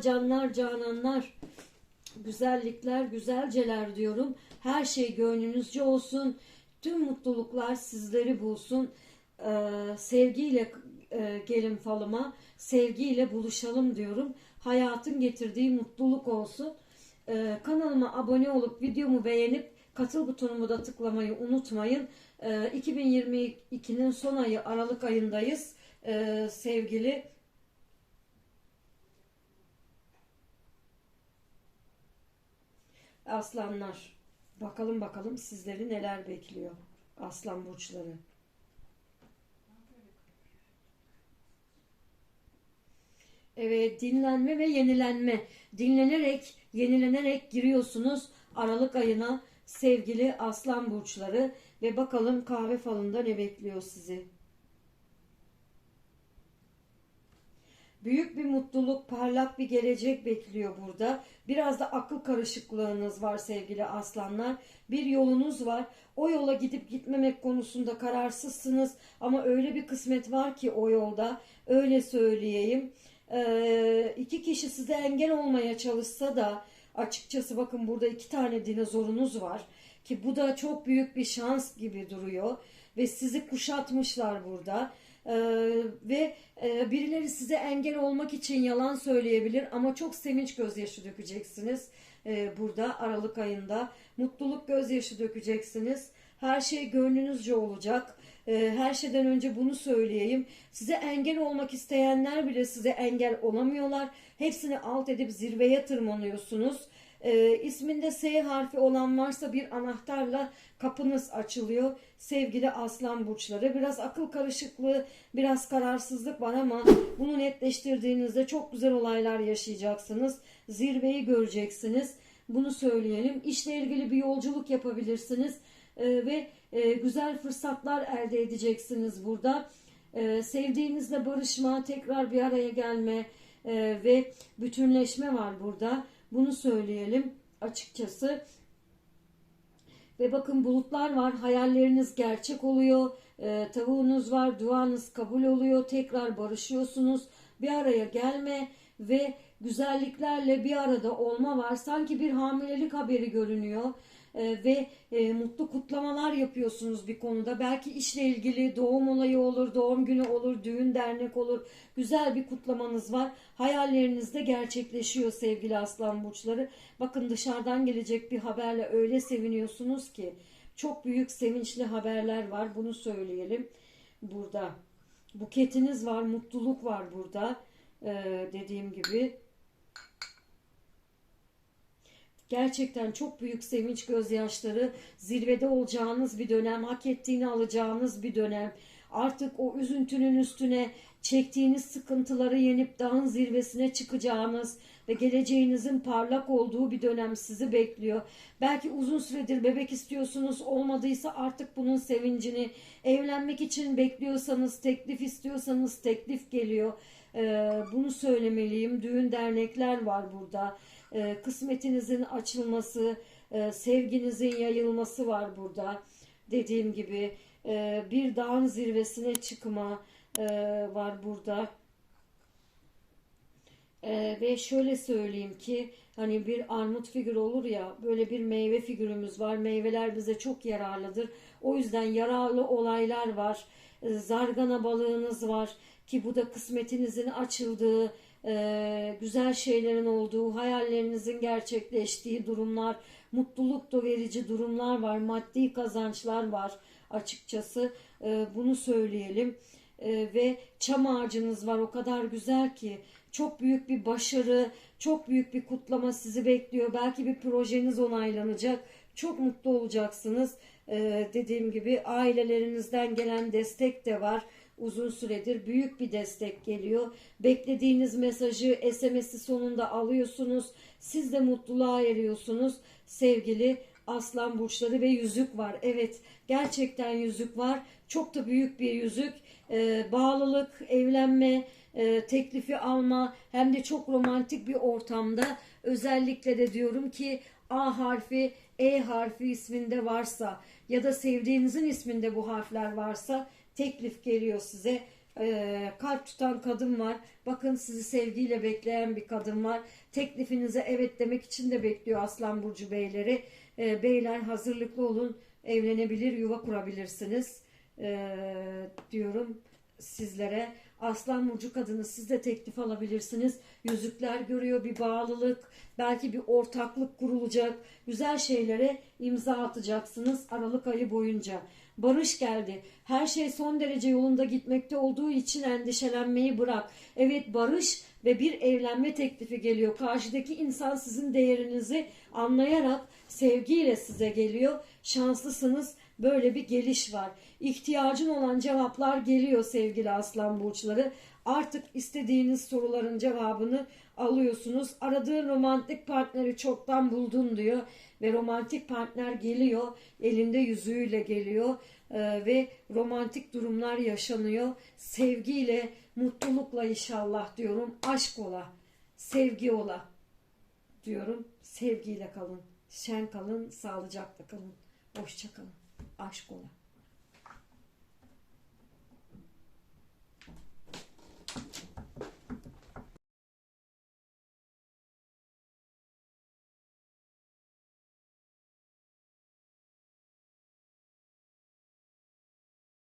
Canlar cananlar. Güzellikler güzelceler diyorum. Her şey gönlünüzce olsun. Tüm mutluluklar sizleri bulsun. Ee, sevgiyle e, gelin falıma. Sevgiyle buluşalım diyorum. Hayatın getirdiği mutluluk olsun. Ee, kanalıma abone olup videomu beğenip katıl butonumu da tıklamayı unutmayın. Ee, 2022'nin son ayı Aralık ayındayız. Ee, sevgili Aslanlar. Bakalım bakalım sizleri neler bekliyor. Aslan burçları. Evet dinlenme ve yenilenme. Dinlenerek, yenilenerek giriyorsunuz Aralık ayına sevgili aslan burçları. Ve bakalım kahve falında ne bekliyor sizi. Büyük bir mutluluk, parlak bir gelecek bekliyor burada. Biraz da akıl karışıklığınız var sevgili aslanlar. Bir yolunuz var. O yola gidip gitmemek konusunda kararsızsınız. Ama öyle bir kısmet var ki o yolda. Öyle söyleyeyim. Ee, iki kişi size engel olmaya çalışsa da açıkçası bakın burada iki tane dinozorunuz var. Ki bu da çok büyük bir şans gibi duruyor. Ve sizi kuşatmışlar burada. Ee, ve e, birileri size engel olmak için yalan söyleyebilir ama çok sevinç gözyaşı dökeceksiniz ee, burada Aralık ayında. Mutluluk gözyaşı dökeceksiniz. Her şey gönlünüzce olacak. Ee, her şeyden önce bunu söyleyeyim. Size engel olmak isteyenler bile size engel olamıyorlar. Hepsini alt edip zirveye tırmanıyorsunuz. Ee, isminde S harfi olan varsa bir anahtarla kapınız açılıyor. Sevgili aslan burçları biraz akıl karışıklığı, biraz kararsızlık var ama bunu netleştirdiğinizde çok güzel olaylar yaşayacaksınız. Zirveyi göreceksiniz. Bunu söyleyelim. İşle ilgili bir yolculuk yapabilirsiniz Ee, ve e, güzel fırsatlar elde edeceksiniz burada. Ee, sevdiğinizle barışma, tekrar bir araya gelme e, ve bütünleşme var burada. Bunu söyleyelim açıkçası. Ve bakın bulutlar var. Hayalleriniz gerçek oluyor. E, tavuğunuz var. Duanız kabul oluyor. Tekrar barışıyorsunuz. Bir araya gelme ve güzelliklerle bir arada olma var. Sanki bir hamilelik haberi görünüyor. E, ve e, mutlu kutlamalar yapıyorsunuz bir konuda. Belki işle ilgili doğum olayı olur, doğum günü olur, düğün dernek olur. Güzel bir kutlamanız var. Hayalleriniz de gerçekleşiyor sevgili aslan burçları. Bakın dışarıdan gelecek bir haberle öyle seviniyorsunuz ki çok büyük sevinçli haberler var. Bunu söyleyelim burada. Buketiniz var, mutluluk var burada. Ee, dediğim gibi Gerçekten çok büyük sevinç gözyaşları, zirvede olacağınız bir dönem, hak ettiğini alacağınız bir dönem. Artık o üzüntünün üstüne çektiğiniz sıkıntıları yenip dağın zirvesine çıkacağınız ve geleceğinizin parlak olduğu bir dönem sizi bekliyor. Belki uzun süredir bebek istiyorsunuz, olmadıysa artık bunun sevincini, evlenmek için bekliyorsanız, teklif istiyorsanız teklif geliyor. Ee, bunu söylemeliyim. Düğün dernekler var burada e, kısmetinizin açılması, e, sevginizin yayılması var burada. Dediğim gibi e, bir dağın zirvesine çıkma e, var burada. E, ve şöyle söyleyeyim ki hani bir armut figür olur ya böyle bir meyve figürümüz var. Meyveler bize çok yararlıdır. O yüzden yararlı olaylar var. E, zargana balığınız var ki bu da kısmetinizin açıldığı e, güzel şeylerin olduğu, hayallerinizin gerçekleştiği durumlar, mutluluk da verici durumlar var, maddi kazançlar var açıkçası. E, bunu söyleyelim. E, ve çam ağacınız var o kadar güzel ki çok büyük bir başarı, çok büyük bir kutlama sizi bekliyor. Belki bir projeniz onaylanacak. Çok mutlu olacaksınız. Ee, dediğim gibi ailelerinizden gelen destek de var uzun süredir büyük bir destek geliyor. Beklediğiniz mesajı SMS'i sonunda alıyorsunuz. Siz de mutluluğa eriyorsunuz sevgili aslan burçları ve yüzük var. Evet gerçekten yüzük var. Çok da büyük bir yüzük. Ee, bağlılık, evlenme, e, teklifi alma hem de çok romantik bir ortamda özellikle de diyorum ki A harfi, E harfi isminde varsa ya da sevdiğinizin isminde bu harfler varsa teklif geliyor size. Ee, kalp tutan kadın var. Bakın sizi sevgiyle bekleyen bir kadın var. Teklifinize evet demek için de bekliyor Aslan Burcu beyleri. Ee, beyler hazırlıklı olun. Evlenebilir, yuva kurabilirsiniz. Ee, diyorum sizlere. Aslan Burcu kadını siz de teklif alabilirsiniz. Yüzükler görüyor bir bağlılık, belki bir ortaklık kurulacak. Güzel şeylere imza atacaksınız Aralık ayı boyunca. Barış geldi. Her şey son derece yolunda gitmekte olduğu için endişelenmeyi bırak. Evet barış ve bir evlenme teklifi geliyor. Karşıdaki insan sizin değerinizi anlayarak sevgiyle size geliyor. Şanslısınız. Böyle bir geliş var. İhtiyacın olan cevaplar geliyor sevgili aslan burçları. Artık istediğiniz soruların cevabını alıyorsunuz. Aradığın romantik partneri çoktan buldun diyor ve romantik partner geliyor. Elinde yüzüğüyle geliyor ve romantik durumlar yaşanıyor. Sevgiyle, mutlulukla inşallah diyorum. Aşk ola, sevgi ola diyorum. Sevgiyle kalın, şen kalın, sağlıcakla kalın. Hoşça kalın. Aşk ola.